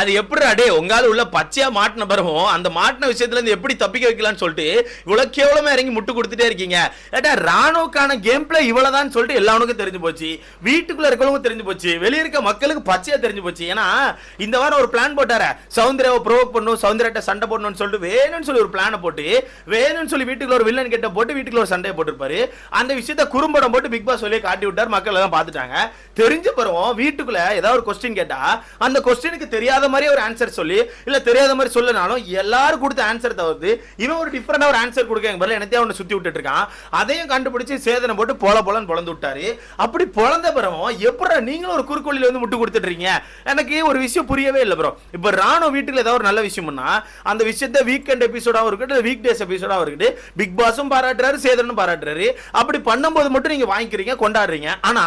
அது எப்படி அடே உங்கால உள்ள பச்சையா மாட்டின பிறகும் அந்த மாட்டின விஷயத்துல இருந்து எப்படி தப்பிக்க வைக்கலாம்னு சொல்லிட்டு இவ்வளவு கேவலமா இறங்கி முட்டு கொடுத்துட்டே இருக்கீங்க. ஏட்டா ராணுவக்கான கேம் பிளே இவ்வளவுதான் சொல்லிட்டு எல்லாருக்கும் தெரிஞ்சு போச்சு. வீட்டுக்குள்ள இருக்கவங்க தெரிஞ்சு போச்சு. வெளியே இருக்க மக்களுக்கு பச்சையா தெரிஞ்சு போச்சு. ஏன்னா இந்த வாரம் ஒரு பிளான் போட்டார. சௌந்தர்யாவை ப்ரோவோக் பண்ணும் சௌந்தர்யாட்ட சண்டை போடணும்னு சொல்லிட்டு வேணும்னு சொல்லி ஒரு பிளானை போட்டு வேணும்னு சொல்லி வீட்டுக்குள்ள ஒரு வில்லன் கிட்ட போட்டு வீட்டுக்குள்ள ஒரு சண்டையை போட்டிருப்பாரு. அந்த விஷயத்த குறும்படம் போட்டு பிக் பாஸ் சொல்லி காட்டி விட்டார். மக்கள் எல்லாம் பார்த்துட்டாங்க. தெரிஞ்ச பிறகும் வீட்டுக்குள்ள ஏதாவது ஒரு கொஸ்டின் கேட்டா அந்த கொஸ்டினுக்கு தெரியாத மாதிரி ஒரு ஆன்சர் சொல்லி இல்ல தெரியாத மாதிரி சொல்லனாலும் எல்லாரும் கொடுத்த ஆன்சர் தவிர்த்து இவன் ஒரு டிஃப்ரெண்டா ஒரு ஆன்சர் கொடுக்க பதில் என்னத்தையும் அவனை சுத்தி விட்டுட்டு இருக்கான். அதையும் கண்டுபிடிச்சு சேதனை போட்டு பொல பொலன்னு பொழந்து விட்டாரு. அப்படி பொழந்த பிறகும் எப்படி நீங்களும் ஒரு குறுக்கோளில வந்து முட்டு கொடுத்துட்டு எனக்கு ஒரு விஷயம் புரியவே இல்லை ப்ரோ இப்போ ராணுவ வீட்டுல ஏதாவது ஒரு நல்ல விஷயம்னா அந்த விஷயத்த வீக்கெண்ட் எபிசோடாவும் இருக்கட்டும் வீக் டேஸ் எபிசோடாவும் இருக்கட்டும் பிக் பாஸும் பாராட்டுறாரு சேதனும் பாராட்டுறாரு. அப்படி பண்ணும்போது மட்டும் நீங்க வாங்கிக்கிறீங்க கொண்டாடுறீங்க. ஆனா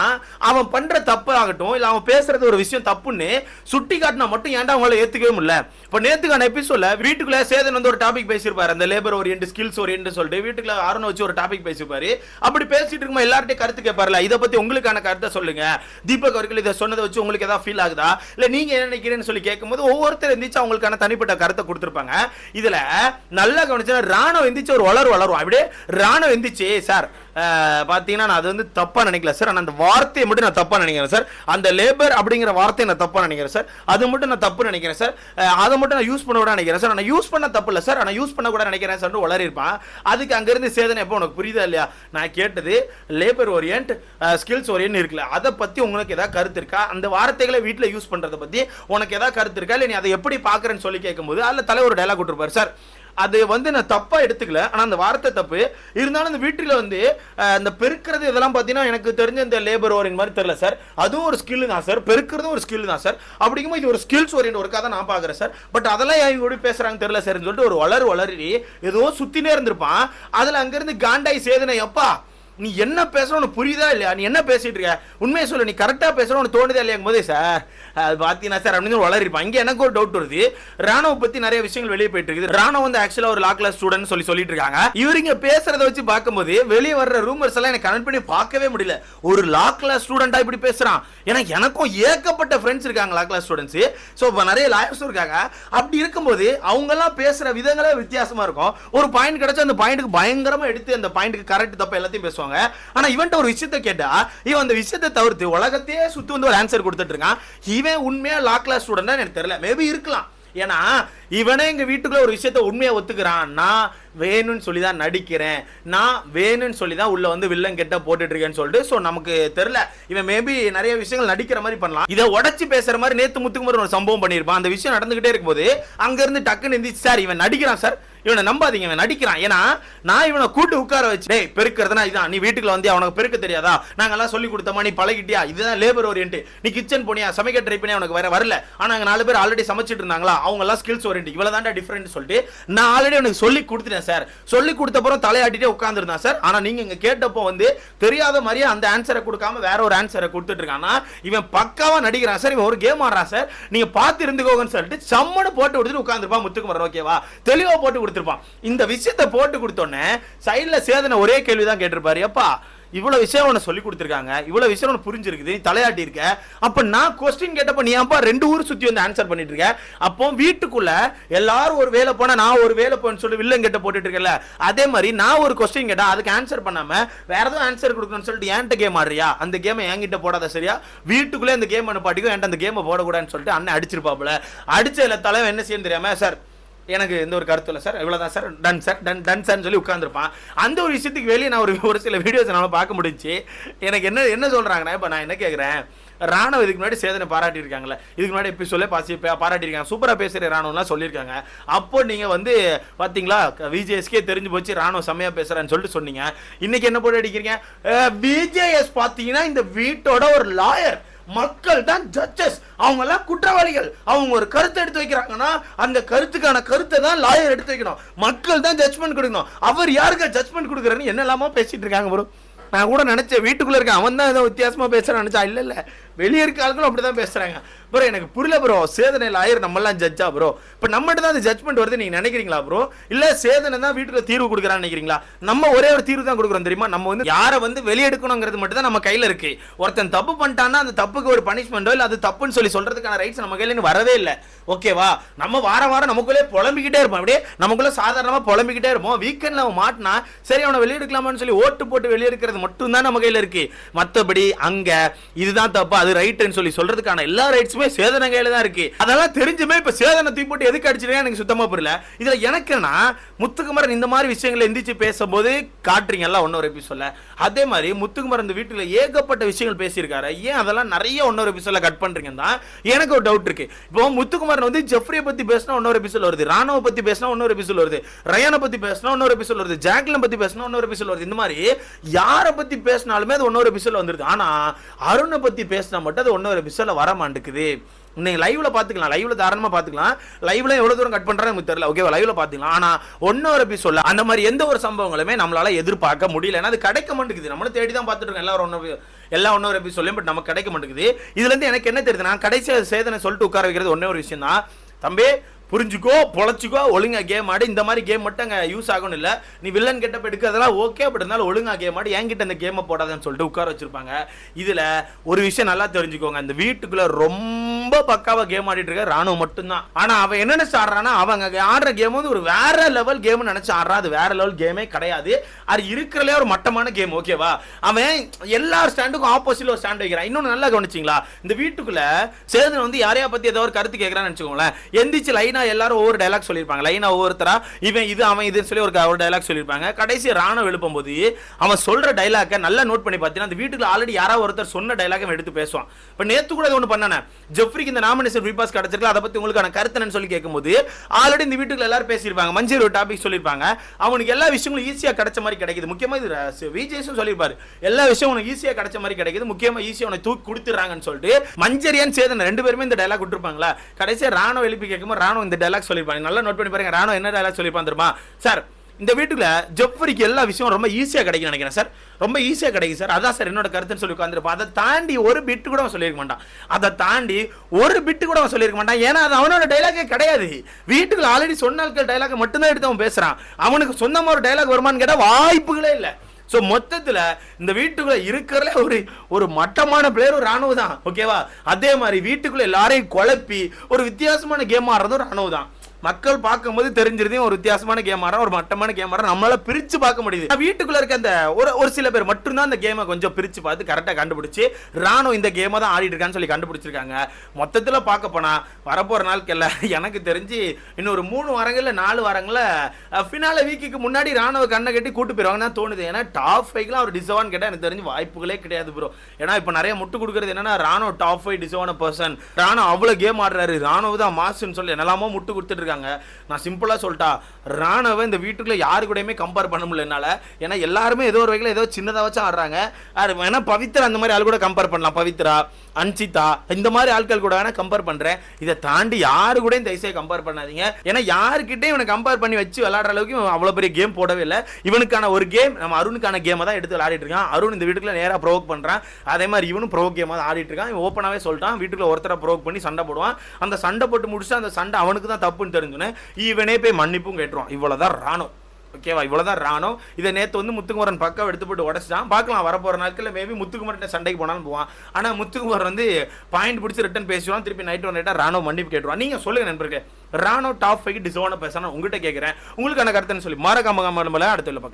அவன் பண்ற தப்பு ஆகட்டும் இல்ல அவன் பேசுறது ஒரு விஷயம் தப்புன்னு சுட்டி காட்டினா மட்டும் ஏன்டா அவங்கள ஏத்துக்கவே முடியல. இப்போ நேத்துக்கான எபிசோட்ல வீட்டுக்குள்ள சேதன் வந்து ஒரு டாபிக் பேசியிருப்பாரு. அந்த லேபர் ஓரியன்ட் ஸ்கில்ஸ் ஓரியன்ட் சொல்லிட்டு வீட்டுக்குள்ள ஆரණ வச்சு ஒரு டாபிக் பேசியிருப்பாரு. அப்படி பேசிட்டு இருக்கும்போது எல்லார்ட்டையும் கருத்து கேட்பாருல இதை பத்தி உங்களுக்கான கருத்தை சொல்லுங்க. தீபக் அவர்கள் இதை சொன்னதை வச்சு உங்களுக்கு ஏதாவது ஃபீல் ஆகுதா? இல்ல நீங்க என்ன நினைக்கிறேன்னு சொல்லி கேட்கும்போது ஒவ்வொருத்தர் எந்திரிச்சு அவங்களுக்கான தனிப்பட்ட கருத்தை கொடுத்துருப்பாங்க. இதுல நல்லா கவனிச்சா ராணுவ எந்திரிச்சு ஒரு வளர் வளரும் அப்படியே ராணுவ எந்திரிச்சு சார் பார்த்தீங்கன்னா நான் அது வந்து தப்பாக நினைக்கல சார். ஆனால் அந்த வார்த்தையை மட்டும் நான் தப்பாக நினைக்கிறேன் சார். அந்த லேபர் அப்படிங்கிற வார்த்தையை நான் தப்பாக நினைக்கிறேன் சார். அது மட்டும் நான் தப்பு நினைக்கிறேன் சார் அதை மட்டும் நான் யூஸ் பண்ண கூட நினைக்கிறேன் சார் நான் யூஸ் பண்ண தப்பு இல்லை சார் ஆனால் யூஸ் பண்ண கூட நினைக்கிறேன் சார் உளறி இருப்பான் அதுக்கு அங்கேருந்து சேதனை எப்போ உனக்கு புரியுதா இல்லையா? நான் கேட்டது லேபர் ஓரியன்ட் ஸ்கில்ஸ் ஓரியன்ட் இருக்குல்ல. அதை பற்றி உங்களுக்கு ஏதாவது கருத்து இருக்கா? அந்த வார்த்தைகளை வீட்டில் யூஸ் பண்ணுறதை பற்றி உனக்கு ஏதாவது கருத்து இருக்கா? இல்லை நீ அதை எப்படி பார்க்குறேன்னு சொல்லி கேட்கும்போது அதில் தலைவர் டைலாக் கொடுத்துருப்பார் சார் அது வந்து நான் தப்பா எடுத்துக்கல. ஆனா அந்த வார்த்தை தப்பு. இருந்தாலும் அந்த வீட்டில் வந்து அந்த இந்த பெருக்கிறது இதெல்லாம் பார்த்தீங்கன்னா எனக்கு தெரிஞ்ச இந்த லேபர் ஓரியன் மாதிரி தெரியல சார் அதுவும் ஒரு ஸ்கில் தான் சார் பெருக்கிறதும் ஒரு ஸ்கில் தான் சார் அப்படிங்கும்போது இது ஒரு ஸ்கில்ஸ் ஓரியன் ஒர்க்காக தான் நான் பார்க்குறேன் சார் பட் அதெல்லாம் ஏன் இவங்க பேசுறாங்க தெரியல சார்னு சொல்லிட்டு ஒரு வளர் வளரி ஏதோ சுத்தினே இருந்திருப்பான். அதுல அங்கிருந்து காண்டாய் சேதனை எப்பா நீ என்ன பேசுற உனக்கு புரியுதா இல்லையா? நீ என்ன பேசிட்டு இருக்க? உண்மையை சொல்லு நீ கரெக்டாக பேசுற உனக்கு தோணுதா இல்லையா போதே சார் அது பார்த்தீங்கன்னா சார் அப்படின்னு வளரிருப்பான் இங்கே எனக்கு ஒரு டவுட் வருது. ராணுவ பத்தி நிறைய விஷயங்கள் வெளியே போயிட்டு இருக்குது. ராணுவ வந்து ஆக்சுவலாக ஒரு லா கிளாஸ் ஸ்டூடெண்ட் சொல்லி சொல்லிட்டு இருக்காங்க. இவர் இங்கே பேசுறத வச்சு பார்க்கும்போது வெளியே வர்ற ரூமர்ஸ் எல்லாம் எனக்கு கனெக்ட் பண்ணி பார்க்கவே முடியல. ஒரு லா கிளாஸ் ஸ்டூடெண்டாக இப்படி பேசுறான். ஏன்னா எனக்கும் ஏகப்பட்ட ஃப்ரெண்ட்ஸ் இருக்காங்க லா கிளாஸ் ஸ்டூடெண்ட்ஸ் ஸோ இப்போ நிறைய லாயர்ஸும் இருக்காங்க. அப்படி இருக்கும்போது அவங்கெல்லாம் பேசுகிற விதங்களே வித்தியாசமா இருக்கும். ஒரு பாயிண்ட் கிடைச்சா அந்த பாயிண்ட்டுக்கு பயங்கரமாக எடுத்து அந்த பாயிண்ட்டுக்கு கரெக்ட் தப்ப எல்லாத்தையும் பேசுவாங்க. ஆனா இவன்ட்ட ஒரு விஷயத்த கேட்டா இவன் அந்த விஷயத்தை தவிர்த்து உலகத்தையே சுத்தி வந்து ஒரு ஆன்சர் கொடுத்துட்டு இருக்கான். இவன் உண்மையா லா கிளாஸ் ஸ்டூடெண்டா எனக்கு தெரியல. மேபி இருக்கலாம். ஏன்னா இவனே எங்க வீட்டுக்குள்ள ஒரு விஷயத்த உண்மையா ஒத்துக்கிறான். நான் வேணும்னு சொல்லி தான் நடிக்கிறேன். நான் வேணும்னு சொல்லி தான் உள்ள வந்து வில்லன் கெட்ட போட்டுட்டு இருக்கேன்னு சொல்லிட்டு ஸோ நமக்கு தெரியல. இவன் மேபி நிறைய விஷயங்கள் நடிக்கிற மாதிரி பண்ணலாம். இதை உடச்சி பேசுற மாதிரி நேத்து முத்துக்குமார் ஒரு சம்பவம் பண்ணியிருப்பான். அந்த விஷயம் நடந்துகிட்டே இருக்கும்போது அங்க இருந்து டக்குன்னு எந்திரிச்சு சார் இவன் நடிக்கிறான் சார். இவனை நம்பாதீங்க இவன் நடிக்கிறான். ஏன்னா நான் இவனை கூட்டு உட்கார வச்சு டேய் பெருக்கிறதுனா இதான். நீ வீட்டுக்குள்ள வந்து அவனுக்கு பெருக்க தெரியாதா? நாங்கெல்லாம் சொல்லி கொடுத்தோமா நீ பழகிட்டியா? இதுதான் லேபர் ஓரியன்ட் நீ கிச்சன் போனியா? சமைக்க ட்ரை பண்ணி அவனுக்கு வேற வரல. ஆனா அங்க நாலு பேர் ஆல்ரெடி சமைச்சிட்டு இருந்தாங்களா? அவங்க எல்லாம் ஸ்கில்ஸ் ஓரியன்ட் இவ்வளவு தான் டிஃபரெண்ட் சொல்லிட்டு நான் ஆல்ரெடி அவனுக்கு சொல்லி கொடுத்துட்டேன் சார் சொல்லி கொடுத்த அப்புறம் தலையாட்டிட்டே உட்காந்துருந்தான் சார் ஆனா நீங்க இங்க கேட்டப்போ வந்து தெரியாத மாதிரியே அந்த ஆன்சரை கொடுக்காம வேற ஒரு ஆன்சரை கொடுத்துட்டு இருக்கானா இவன் பக்காவா நடிக்கிறான் சார் இவன் ஒரு கேம் ஆடுறான் சார் நீங்க பார்த்து இருந்துக்கோங்கன்னு சொல்லிட்டு சம்மனு போட்டு கொடுத்துட்டு உட்காந்துருப்பா முத்துக்குமார் ஓகேவா தெளிவா போட்டு கொடுத்துருப்பான். இந்த விஷயத்தை போட்டு கொடுத்தோன்னே சைடில் சேதனை ஒரே கேள்வி தான் கேட்டிருப்பாரு. எப்பா இவ்வளவு விஷயம் உனக்கு சொல்லி கொடுத்துருக்காங்க. இவ்வளோ விஷயம் உனக்கு புரிஞ்சிருக்குது. நீ தலையாட்டி இருக்க நான் கொஸ்டின் கேட்டப்ப நீ ஏன்ப்பா ரெண்டு ஊர் சுற்றி வந்து ஆன்சர் பண்ணிட்டு இருக்க அப்போ வீட்டுக்குள்ள எல்லாரும் ஒரு வேலை போனால் நான் ஒரு வேலை போன்னு சொல்லி வில்லன் கேட்ட போட்டுட்டு இருக்கல அதே மாதிரி நான் ஒரு கொஸ்டின் கேட்டா அதுக்கு ஆன்சர் பண்ணாமல் வேற எதுவும் ஆன்சர் கொடுக்கணும்னு சொல்லிட்டு என்கிட்ட கேம் ஆடுறியா? அந்த கேமை என்கிட்ட போடாத சரியா? வீட்டுக்குள்ளே அந்த கேம் அனுப்பாட்டிக்கும் என்கிட்ட அந்த கேமை போடக்கூடாதுன்னு சொல்லிட்டு அண்ணன் அடிச்சிருப்பாப்புல. அடிச்சதுல தலைவன் என்ன செய்யணும் தெரியாம சார் எனக்கு எந்த ஒரு கருத்து இல்லை சார் இவ்வளோதான் sir done sir done done சார்னு சொல்லி உட்காந்துருப்பான் அந்த ஒரு விஷயத்துக்கு வெளியே நான் ஒரு ஒரு சில வீடியோஸ் என்னால் பார்க்க முடிஞ்சு எனக்கு என்ன என்ன சொல்கிறாங்கன்னா இப்போ நான் என்ன கேட்குறேன் ராணுவ இதுக்கு முன்னாடி சேதனை பாராட்டியிருக்காங்களே இதுக்கு முன்னாடி இப்போ சொல்ல பாசி பாராட்டியிருக்காங்க. சூப்பராக பேசுகிற ராணுவம்லாம் சொல்லியிருக்காங்க. அப்போ நீங்கள் வந்து பார்த்தீங்களா விஜேஎஸ்கே தெரிஞ்சு போச்சு ராணுவ செம்மையாக பேசுகிறேன்னு சொல்லிட்டு சொன்னீங்க. இன்னைக்கு என்ன போட்டு அடிக்கிறீங்க? விஜேஎஸ் பார்த்தீங்கன்னா இந்த வீட்டோட ஒரு லாயர் மக்கள் தான் ஜட்ஜஸ் அவங்க எல்லாம் குற்றவாளிகள். அவங்க ஒரு கருத்தை எடுத்து வைக்கிறாங்கன்னா அந்த கருத்துக்கான கருத்தை தான் லாயர் எடுத்து வைக்கணும். மக்கள் தான் ஜட்ஜ்மெண்ட் கொடுக்கணும். அவர் யாருக்கு ஜட்ஜ்மெண்ட் கொடுக்குறாருன்னு என்னெல்லாமா பேசிட்டு இருக்காங்க ப்ரோ. நான் கூட நினைச்சேன் வீட்டுக்குள்ள இருக்கேன். அவன் தான் ஏதோ வித்தியாசமா பேசுறான் நினைச்சா இல்ல இல்ல. வெளியே இருக்க ஆட்களும் அப்படிதான் பேசுகிறாங்க ப்ரோ எனக்கு புரியல ப்ரோ சேதனையில் ஆயிரம் நம்மளாம் ஜட்ஜா ப்ரோ இப்போ நம்மகிட்ட தான் அந்த ஜட்மெண்ட் வருது நீங்கள் நினைக்கிறீங்களா ப்ரோ இல்லை சேதனை தான் வீட்டில் தீர்வு கொடுக்குறான்னு நினைக்கிறீங்களா? நம்ம ஒரே ஒரு தீர்வு தான் கொடுக்குறோம் தெரியுமா? நம்ம வந்து யாரை வந்து வெளியெடுக்கணுங்கிறது மட்டும் தான் நம்ம கையில் இருக்கு. ஒருத்தன் தப்பு பண்ணிட்டான்னா அந்த தப்புக்கு ஒரு பனிஷ்மெண்ட்டோ இல்லை அது தப்புன்னு சொல்லி சொல்றதுக்கான ரைட்ஸ் நம்ம கையில வரவே இல்லை. ஓகேவா நம்ம வாரம் வாரம் நமக்குள்ளே புலம்பிக்கிட்டே இருப்போம். அப்படியே நமக்குள்ளே சாதாரணமாக புலம்பிக்கிட்டே இருப்போம். வீக்கெண்ட்ல அவன் மாட்டினா சரி அவனை வெளியெடுக்கலாமான்னு சொல்லி ஓட்டு போட்டு வெளியெடுக்கிறது மட்டும்தான் நம்ம கையில் இருக்கு. மற்றபடி அங்கே இதுதான் தப்பு அது ரைட்டுன்னு சொல்லி சொல்றதுக்கான எல்லா ரைட்ஸுமே சேதன கையில தான் இருக்கு. அதெல்லாம் தெரிஞ்சுமே இப்ப சேதனை தூக்கி போட்டு எதுக்கு அடிச்சிருக்கேன் எனக்கு சுத்தமா புரியல. இதுல எனக்குன்னா முத்துக்குமரன் இந்த மாதிரி விஷயங்களை எந்திரிச்சு பேசும்போது காட்டுறீங்கல்ல ஒன்னொரு எபிசோட்ல அதே மாதிரி முத்துக்குமரன் இந்த வீட்டுல ஏகப்பட்ட விஷயங்கள் பேசியிருக்காரு. ஏன் அதெல்லாம் நிறைய ஒன்னொரு எபிசோட்ல கட் பண்றீங்க தான் எனக்கு ஒரு டவுட் இருக்கு. இப்போ முத்துக்குமரன் வந்து ஜெஃப்ரியை பத்தி பேசினா இன்னொரு எபிசோட் வருது ராணுவ பத்தி பேசினா இன்னொரு எபிசோட் வருது ரயானை பத்தி பேசினா இன்னொரு எபிசோட் வருது ஜாக்லின் பத்தி பேசினா இன்னொரு எபிசோட் வருது. இந்த மாதிரி யாரை பத்தி பேசினாலுமே அது இன்னொரு எபிசோட் வந்துருது. ஆனா அருணை பத்தி பேசினா மட்டும் அது இன்னொரு எபிசோடில் வர மாட்டேங்குது நீங்கள் லைவில் பார்த்துக்கலாம் லைவில் தாராளமாக பார்த்துக்கலாம் லைவ்ல எவ்வளோ தூரம் கட் பண்றாங்க எனக்கு தெரியல. ஓகேவா லைவில் பார்த்துக்கலாம் ஆனால் ஒன்னொரு எபிசோடில் அந்த மாதிரி எந்த ஒரு சம்பவங்களுமே நம்மளால் எதிர்பார்க்க முடியல. ஏன்னா அது கிடைக்க மாட்டேங்குது. நம்மளும் தேடி தான் பார்த்துட்டு இருக்கோம். எல்லாரும் ஒன்றும் எல்லா ஒன்னொரு எபிசோட்லயும் பட் நமக்கு கிடைக்க மாட்டேங்குது. இதுல இருந்து எனக்கு என்ன தெரியுது நான் கடைசி சேதனை சொல்லிட்டு உட்கார வைக்கிறது ஒன்றே ஒரு விஷயம் தான் தம்பி புரிஞ்சுக்கோ பொழைச்சிக்கோ ஒழுங்காக கேம் ஆடு. இந்த மாதிரி கேம் மட்டும் அங்கே யூஸ் ஆகணும் இல்லை. நீ வில்லன் கெட்ட எடுக்கிறதெல்லாம் ஓகே அப்படி இருந்தாலும் ஒழுங்காக கேம் ஆடு. என்கிட்ட இந்த கேமை போடாதன்னு சொல்லிட்டு உட்கார வச்சிருப்பாங்க. இதில் ஒரு விஷயம் நல்லா தெரிஞ்சுக்கோங்க. அந்த வீட்டுக்குள்ளே ரொம்ப ரொம்ப பக்காவா கேம் ஆடிட்டு இருக்க ராணுவம் மட்டும்தான். ஆனால் அவன் என்ன நினைச்சு ஆடுறான்னா அவங்க ஆடுற கேம் வந்து ஒரு வேற லெவல் கேம்னு நினைச்சு ஆடுறான் அது வேற லெவல் கேமே கிடையாது. அது இருக்கிறதுலே ஒரு மட்டமான கேம் ஓகேவா அவன் எல்லா ஸ்டாண்டுக்கும் ஆப்போசிட்ல ஒரு ஸ்டாண்ட் வைக்கிறான். இன்னொன்று நல்லா கவனிச்சிங்களா? இந்த வீட்டுக்குள்ள சேதன் வந்து யாரையா பத்தி ஏதோ ஒரு கருத்து கேட்கறான்னு வச்சுக்கோங்களேன். எந்திரிச்சு லைனா எல்லாரும் ஒவ்வொரு டைலாக் சொல்லியிருப்பாங்க. லைனா ஒவ்வொருத்தரா இவன் இது அவன் இதுன்னு சொல்லி ஒரு ஒரு டைலாக் சொல்லியிருப்பாங்க. கடைசி ராணுவ எழுப்பும் போது அவன் சொல்ற டைலாக்கை நல்லா நோட் பண்ணி பார்த்தீங்கன்னா அந்த வீட்டுக்குள்ள ஆல்ரெடி யாராவது ஒருத்தர் சொன்ன டைலாக் எடுத்து பேசுவான். இப்போ நேத்து கூட ஒன்று பண்ணானே. ஜெஃப்ரிக்கு இந்த நாமினேஷன் ஃப்ரீ பாஸ் கிடைச்சிருக்கல அதை பற்றி உங்களுக்கான கருத்து சொல்லி கேட்கும்போது ஆல்ரெடி இந்த வீட்டுக்குள்ள எல்லாரும் பேசியிருப்பாங்க. மஞ்சள் ஒரு டாபிக் சொல்லியிருப்பாங்க. அவனுக்கு எல்லா விஷயங்களும் ஈஸியாக கிடைச்ச மாதிரி கிடைக்குது. முக்கியமா இது விஜய்ஸும் சொல்லியிருப்பாரு. எல்லா விஷயம் உனக்கு ஈஸியாக கிடைச்ச மாதிரி கிடைக்குது. முக்கியமாக ஈஸியாக உனக்கு தூக்கி கொடுத்துறாங்கன்னு சொல்லிட்டு மஞ்சரியான் சேதன் ரெண்டு பேருமே இந்த டைலாக் விட்டுருப்பாங்களா? கடைசியாக ராணுவ எழுப்பி கேட்கும்போது ராணுவ இந்த டைலாக் சொல்லியிருப்பாங்க. நல்லா நோட் பண்ணி பாருங்க. ராணுவ என்ன டைலாக் சொல்லியிருப்பான் தெரியுமா? சார் இந்த வீட்டுக்குள்ள ஜெஃப்ரிக்கு எல்லா விஷயம் ரொம்ப ஈஸியாக கிடைக்கும் நினைக்கிறேன் சார் ரொம்ப ஈஸியாக கிடைக்கும் சார் அதான் சார் என்னோட கருத்துன்னு சொல்லி உட்காந்துருப்பான் அதை தாண்டி ஒரு பிட்டு கூட அவன் சொல்லியிருக்க மாட்டான். அதை தாண்டி ஒரு பிட்டு கூட அவன் சொல்லியிருக்க மாட்டான். ஏன்னா அது அவனோட டைலாகே கிடையாது. வீட்டுக்குள்ள ஆல்ரெடி சொன்ன ஆட்கள் டைலாக் மட்டும்தான் எடுத்து அவன் பேசுகிறான் அவனுக்கு சொந்தமாக ஒரு டைலாக் வருமான்னு கேட்டால் வாய்ப்புகளே இல்லை. ஸோ மொத்தத்தில் இந்த வீட்டுக்குள்ளே இருக்கிறதுல ஒரு ஒரு மட்டமான பிளேயர் ஒரு ராணுவ தான். ஓகேவா அதே மாதிரி வீட்டுக்குள்ளே எல்லாரையும் குழப்பி ஒரு வித்தியாசமான கேம் ஆடுறதும் ஒரு ராணுவ தான். மக்கள் பார்க்கும்போது தெரிஞ்சிருதையும் ஒரு வித்தியாசமான கேம் ஆடுறோம் ஒரு மட்டமான கேம் ஆடுறோம் நம்மளால பிரிச்சு பார்க்க முடியுது. வீட்டுக்குள்ள இருக்க அந்த ஒரு ஒரு சில பேர் மட்டும்தான் அந்த கேமை கொஞ்சம் பிரிச்சு பார்த்து கரெக்டாக கண்டுபிடிச்சி ராணுவ இந்த கேமை தான் ஆடிட்டு இருக்கான்னு சொல்லி கண்டுபிடிச்சிருக்காங்க. மொத்தத்தில் பார்க்க போனா வரப்போற நாட்கள்ல எனக்கு தெரிஞ்சு இன்னொரு மூணு வாரங்கள்ல நாலு வாரங்கள்ல ஃபினால வீக்குக்கு முன்னாடி ராணுவ கண்ணை கட்டி கூட்டு போயிருவாங்கன்னு தான் தோணுது. ஏன்னா டாப் ஃபைவ்லாம் அவர் டிசவான் கேட்டால் எனக்கு தெரிஞ்சு வாய்ப்புகளே கிடையாது ப்ரோ ஏன்னா இப்போ நிறைய முட்டு கொடுக்குறது என்னன்னா ராணுவ டாப் ஃபைவ் டிசவான பர்சன் ராணுவ அவ்வளோ கேம் ஆடுறாரு. ராணுவ தான் மாசுன்னு சொல்லி என்னெல்லாமோ முட்டு கொடுத்துட்டு செஞ்சாங்க நான் சிம்பிளாக சொல்லிட்டா ராணுவ இந்த வீட்டுக்குள்ள யாரு கூடயுமே கம்பேர் பண்ண முடியல என்னால. ஏன்னா எல்லாருமே ஏதோ ஒரு வகையில் ஏதோ சின்னதாக வச்சு ஆடுறாங்க. அது பவித்ரா அந்த மாதிரி ஆள் கூட கம்பேர் பண்ணலாம். பவித்ரா அன்சிதா இந்த மாதிரி ஆட்கள் கூட வேணால் கம்பேர் பண்றேன். இதை தாண்டி யாரு கூட இந்த தயவுசெய்து கம்பேர் பண்ணாதீங்க. ஏன்னா யாருக்கிட்டே இவனை கம்பேர் பண்ணி வச்சு விளையாடுற அளவுக்கு இவன் அவ்வளோ பெரிய கேம் போடவே இல்லை. இவனுக்கான ஒரு கேம் நம்ம அருணுக்கான கேமை தான் எடுத்து விளையாடிட்டு இருக்கான். அருண் இந்த வீட்டுக்குள்ள நேராக ப்ரோவோக் பண்றான். அதே மாதிரி இவனும் ப்ரோவோக் கேமாக தான் ஆடிட்டு இருக்கான். இவன் ஓப்பனாகவே சொல்லிட்டான் வீட்டுக்குள்ள ஒருத்தரை ப்ரோவோக் பண்ணி சண்டை போடுவான். அந்த சண்டை போட்டு முடிச்சு அந்த சண்டை அவனுக்கு தான் தப்புன்னு தெரிஞ்சுனே இவனே போய் மன்னிப்பும் கேட்டுருவான். இவ்வளோதான் ராணும். ஓகேவா இவ்வளவுதான் ராணும். இதை நேற்று வந்து முத்துக்குமரன் பக்கம் எடுத்து போட்டு உடச்சிட்டான். பார்க்கலாம் வரப்போற நாட்களில் மேபி முத்துக்குமரன் சண்டைக்கு போனாலும் போவான். ஆனா முத்துக்குமரன் வந்து பாயிண்ட் பிடிச்சி ரிட்டன் பேசுவான் திருப்பி நைட் ஒன் நைட்டா ராணுவ மன்னிப்பு கேட்டுருவான். நீங்க சொல்லுங்கள் நண்பர்களே ராணுவ டாப் ஃபைவ் டிசோன பேசணும் உங்ககிட்ட கேட்குறேன் உங்களுக்கான கருத்துன்னு சொல்லி மறக்காம காம அடுத்த பார்க்கலாம்.